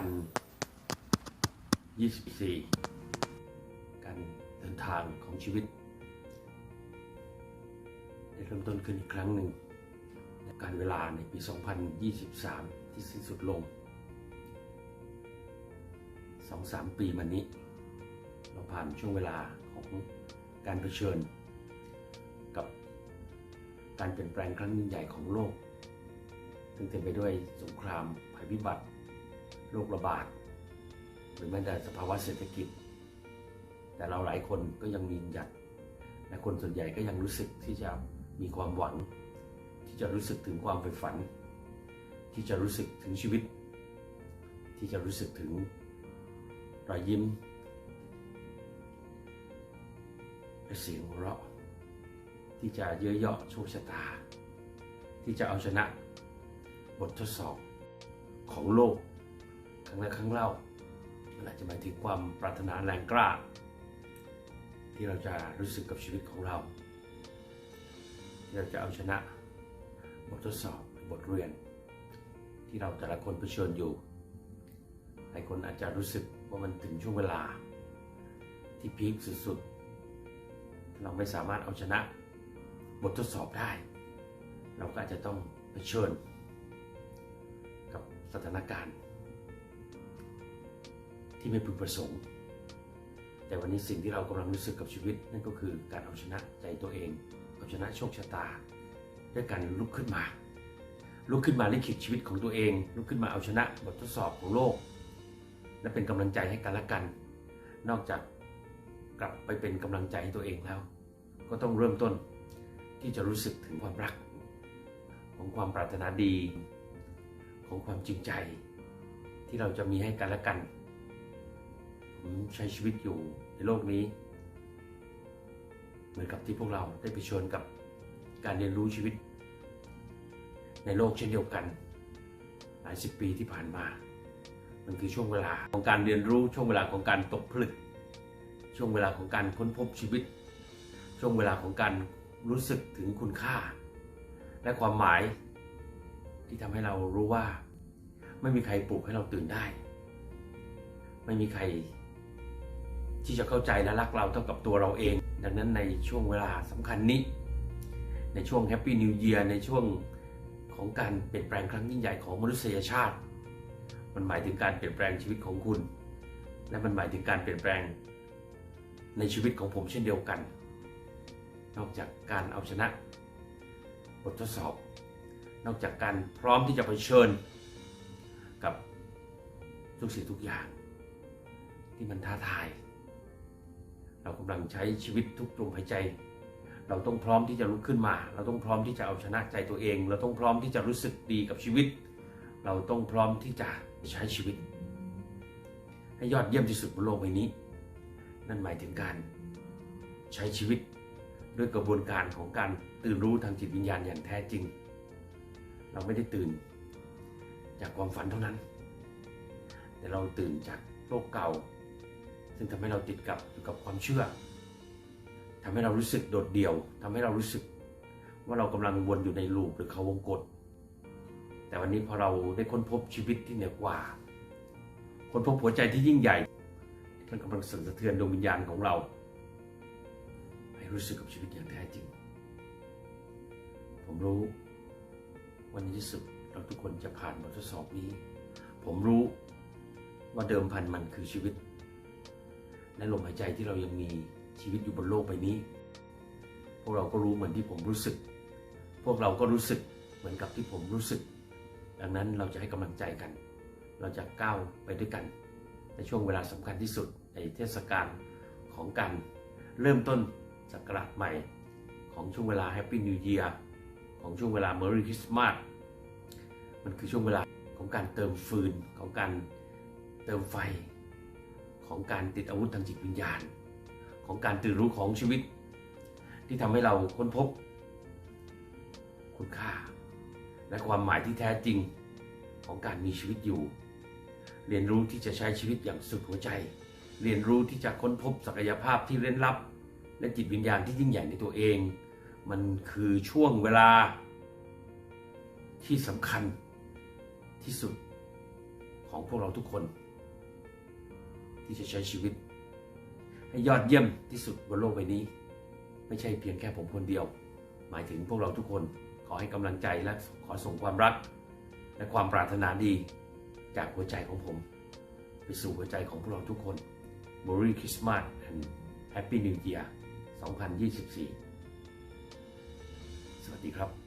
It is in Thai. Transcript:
2024 การเดินทางของชีวิตได้เริ่มต้นขึ้นอีกครั้งหนึ่งในการเวลาในปี 2023 ที่สิ้นสุดลง 2-3 ปีมานี้ เราผ่านช่วงเวลาของการเผชิญ กับการเปลี่ยนแปลงครั้งยิ่งใหญ่ของโลกซึ่งเต็มไปด้วยสงครามภัยพิบัติ โรคระบาดหรือแม้แต่สภาวะเศรษฐกิจ แต่เราหลายคนก็ยังมีหยัดและคนส่วนใหญ่ก็ยังรู้สึกที่จะมีความหวัง ที่จะรู้สึกถึงความใฝ่ฝัน ที่จะรู้สึกถึงชีวิต ที่จะรู้สึกถึงรอยยิ้มและเสียงหัวเราะที่จะเย้ยเยาะโชคชะตา ที่จะเอาชนะบททดสอบของโลก ครั้งและครั้งเล่า มันอาจจะหมายถึงความปรารถนาแรงกล้า ที่เราจะรู้สึกกับชีวิตของเรา ที่เราจะเอาชนะบททดสอบบทเรียน ที่เราแต่ละคนเผชิญอยู่หลายคนอาจจะรู้สึกว่ามันถึงช่วงเวลา ที่พีคสุดๆ เราไม่สามารถเอาชนะ บททดสอบได้ เราก็อาจจะต้องเผชิญ กับสถานการณ์ ที่ไม่พึงประสงค์ แต่วันนี้สิ่งที่เรากำลังรู้สึกกับชีวิต นั่นก็คือการเอาชนะใจตัวเองเอาชนะโชคชะตา ด้วยการลุกขึ้นมา ลุกขึ้นมาลิขิตชีวิตของตัวเอง ลุกขึ้นมาเอาชนะบททดสอบของโลก และเป็นกำลังใจให้กันและกัน นอกจากกลับไปเป็นกำลังใจให้ตัวเองแล้ว ก็ต้องเริ่มต้นที่จะรู้สึกถึงความรัก ของความปรารถนาดี ของความจริงใจ ที่เราจะมีให้กันและกัน ผมใช้ชีวิตอยู่ในโลกนี้ เหมือนกับที่พวกเราได้ไปชิญกับการเรียนรู้ชีวิต ในโลกเช่นเดียวกัน หลายสิบปีที่ผ่านมา มันคือช่วงเวลาของการเรียนรู้ช่วงเวลาของการตกผลึก ช่วงเวลาของการค้นพบชีวิต ช่วงเวลาของการรู้สึกถึงคุณค่า และความหมายที่ทำให้เรารู้ว่า ไม่มีใครปลุกให้เราตื่นได้ ไม่มีใคร ที่จะเข้าใจและรักเราเท่ากับตัวเราเอง ดังนั้นในช่วงเวลาสำคัญนี้ ในช่วงแฮปปี้นิวเ a ียร์ในช่วงของการเปลี่ยนแปลงครั้งยิ่งใหญ่ของมนุษยชาติ มันหมายถึงการเปลี่ยนแปลงชีวิตของคุณ และมันหมายถึงการเปลี่ยนแปลงในชีวิตของผมเช่นเดียวกัน นอกจากการเอาชนะบททดสอบ นอกจากการพร้อมที่จะเผชิญ กับทุกสิ่งทุกอย่าง ที่มันท้าทาย เรากำลังใช้ชีวิตทุกลมหายใจ เราต้องพร้อมที่จะลุกขึ้นมา เราต้องพร้อมที่จะเอาชนะใจตัวเอง เราต้องพร้อมที่จะรู้สึกดีกับชีวิต เราต้องพร้อมที่จะใช้ชีวิต ให้ยอดเยี่ยมที่สุดบนโลกใบนี้ นั่นหมายถึงการใช้ชีวิตด้วยกระบวนการของการตื่นรู้ทางจิตวิญญาณอย่างแท้จริง เราไม่ได้ตื่น จากความฝันเท่านั้น แต่เราตื่นจากโลกเก่า ซึ่งทำให้เราติดกับอยู่กับความเชื่อทำให้เรารู้สึกโดดเดี่ยวทำให้เรารู้สึกว่าเรากำลังวนอยู่ในลูปหรือเขาวงกฏแต่วันนี้พอเราได้ค้นพบชีวิตที่เหนือกว่า ค้นพบหัวใจที่ยิ่งใหญ่มันกำลังสั่นสะเทือนดวงวิญญาณของเรา ให้รู้สึกกับชีวิตอย่างแท้จริง ผมรู้วันนี้ที่สุดเราทุกคนจะผ่านบททดสอบนี้ ผมรู้ว่าเดิมพันมันคือชีวิต และลมหายใจที่เรายังมีชีวิตอยู่บนโลกใบนี้ พวกเราก็รู้เหมือนที่ผมรู้สึก พวกเราก็รู้สึกเหมือนกับที่ผมรู้สึก ดังนั้นเราจะให้กำลังใจกัน เราจะก้าวไปด้วยกัน ในช่วงเวลาสำคัญที่สุดในเทศกาลของการเริ่มต้นศักราชใหม่ ของช่วงเวลา Happy New Year ของช่วงเวลา Merry Christmas มันคือช่วงเวลาของการเติมฟืนของการเติมไฟ ของการติดอาวุธทางจิตวิญญาณ ของการตื่นรู้ของชีวิต ที่ทำให้เราค้นพบ คุณค่า และความหมายที่แท้จริงของการมีชีวิตอยู่ เรียนรู้ที่จะใช้ชีวิตอย่างสุดหัวใจ เรียนรู้ที่จะค้นพบศักยภาพที่เร้นลับ และจิตวิญญาณที่ยิ่งใหญ่ในตัวเอง มันคือช่วงเวลา ที่สำคัญที่สุดของพวกเราทุกคน ที่จะใช้ชีวิต ให้ยอดเยี่ยมที่สุดบนโลกใบนี้ ไม่ใช่เพียงแค่ผมคนเดียว หมายถึงพวกเราทุกคนขอให้กำลังใจและขอส่งความรัก และความปรารถนาดีจากหัวใจของผม ไปสู่หัวใจของพวกเราทุกคน Merry Christmas and Happy New Year 2024 สวัสดีครับ